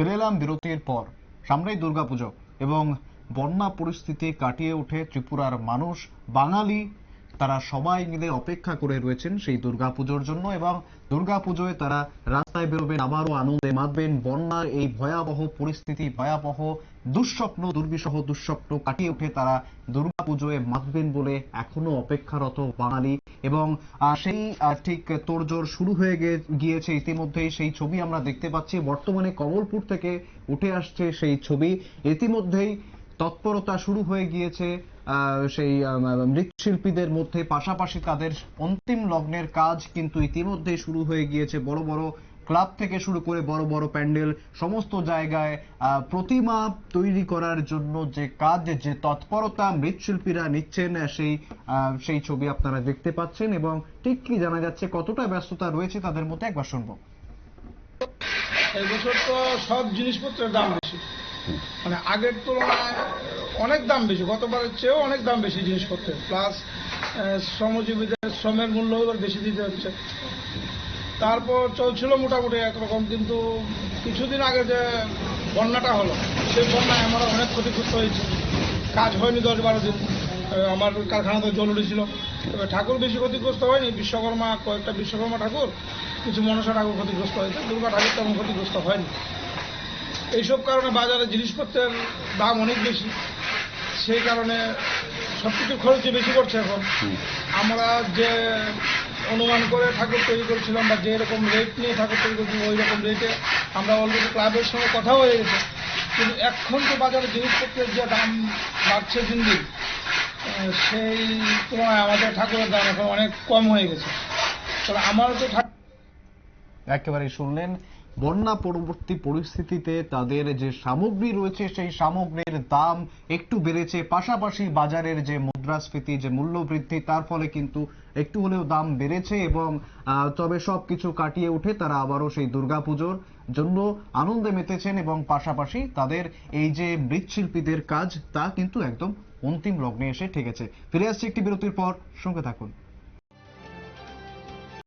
ফিরে এলাম বিরতির পর। সামনেই দুর্গাপুজো এবং বন্যা পরিস্থিতি কাটিয়ে উঠে ত্রিপুরার মানুষ, বাঙালি। তারা সবাই মিলে অপেক্ষা করে রয়েছেন সেই দুর্গাপুজোর জন্য এবং দুর্গাপুজোয় তারা রাস্তায় বেরোবেন, আবারও আনন্দে মাতবেন। বন্যার এই ভয়াবহ পরিস্থিতি, ভয়াবহ দুঃস্বপ্ন, দুর্বিষহ দুঃস্বপ্ন কাটিয়ে উঠে তারা দুর্গাপুজোয় মাতবেন বলে এখনও অপেক্ষারত বাঙালি এবং সেই ঠিক তোড়জোড় শুরু হয়ে গিয়েছে ইতিমধ্যেই সেই ছবি আমরা দেখতে পাচ্ছি। বর্তমানে কমলপুর থেকে উঠে আসছে সেই ছবি। ইতিমধ্যেই তৎপরতা শুরু হয়ে গিয়েছে সেই মৃৎশিল্পীদের মধ্যে। পাশাপাশি তাদের অন্তিম লগ্নের কাজ কিন্তু ইতিমধ্যেই শুরু হয়ে গিয়েছে। বড় বড় ক্লাব থেকে শুরু করে বড় বড় প্যান্ডেল, সমস্ত জায়গায় প্রতিমা তৈরি করার জন্য যে কাজ, যে তৎপরতা মৃৎশিল্পীরা নিচ্ছেন, সেই সেই ছবি আপনারা দেখতে পাচ্ছেন এবং ঠিক কি জানা যাচ্ছে, কতটা ব্যস্ততা রয়েছে তাদের মধ্যে একবার শুনব। এই বছর তো সব জিনিসপত্রের দাম বেশি। মানে আগের তুলনায় অনেক দাম বেশি, গতবারের চেয়েও অনেক দাম বেশি জিনিসপত্রের। প্লাস শ্রমজীবীদের শ্রমের মূল্য এবার বেশি দিতে হচ্ছে। তারপর চলছিল মোটামুটি একরকম কিন্তু কিছুদিন আগে যে বন্যাটা হলো সেই বন্যায় আমরা অনেক ক্ষতিগ্রস্ত হয়েছি। কাজ হয়নি দশ বারো দিন। আমার কারখানাতে জল উঠেছিল। তবে ঠাকুর বেশি ক্ষতিগ্রস্ত হয়নি বিশ্বকর্মা কয়েকটা বিশ্বকর্মা ঠাকুর কিছু মনসা ঠাকুর ক্ষতিগ্রস্ত হয়েছে দুর্গা ঠাকুর তেমন ক্ষতিগ্রস্ত হয়নি। এইসব কারণে বাজারে জিনিসপত্রের দাম অনেক বেশি। সেই কারণে সব কিছু খরচই বেশি করছে এখন। আমরা যে অনুমান করে ঠাকুর তৈরি করেছিলাম বা যেরকম রেট নিয়ে ঠাকুর তৈরি করেছিলাম, ওই রকম রেটে আমরা অলরেডি ক্লাবের সঙ্গে কথা হয়ে গেছে। কিন্তু এখন তো বাজারে জিনিসপত্রের যে দাম বাড়ছে দিন দিন সেই তুলনায় আমাদের ঠাকুরের দাম এখন অনেক কম হয়ে গেছে। তাহলে আমারও তো একেবারে শুনলেন বন্যা পরবর্তী পরিস্থিতিতে তাদের যে সামগ্রী রয়েছে, সেই সামগ্রীর দাম একটু বেড়েছে। পাশাপাশি বাজারের যে মুদ্রাস্ফীতি, যে মূল্য বৃদ্ধি তার ফলে কিন্তু একটু হলেও দাম বেড়েছে এবং তবে সব কিছু কাটিয়ে উঠে তারা আবারও সেই দুর্গাপুজোর জন্য আনন্দে মেতেছেন এবং পাশাপাশি তাদের এই যে মৃৎশিল্পীদের কাজ, তা কিন্তু একদম অন্তিম লগ্নে এসে ঠেকেছে। ফিরে আসছে একটি বিরতির পর। সঙ্গে থাকুন।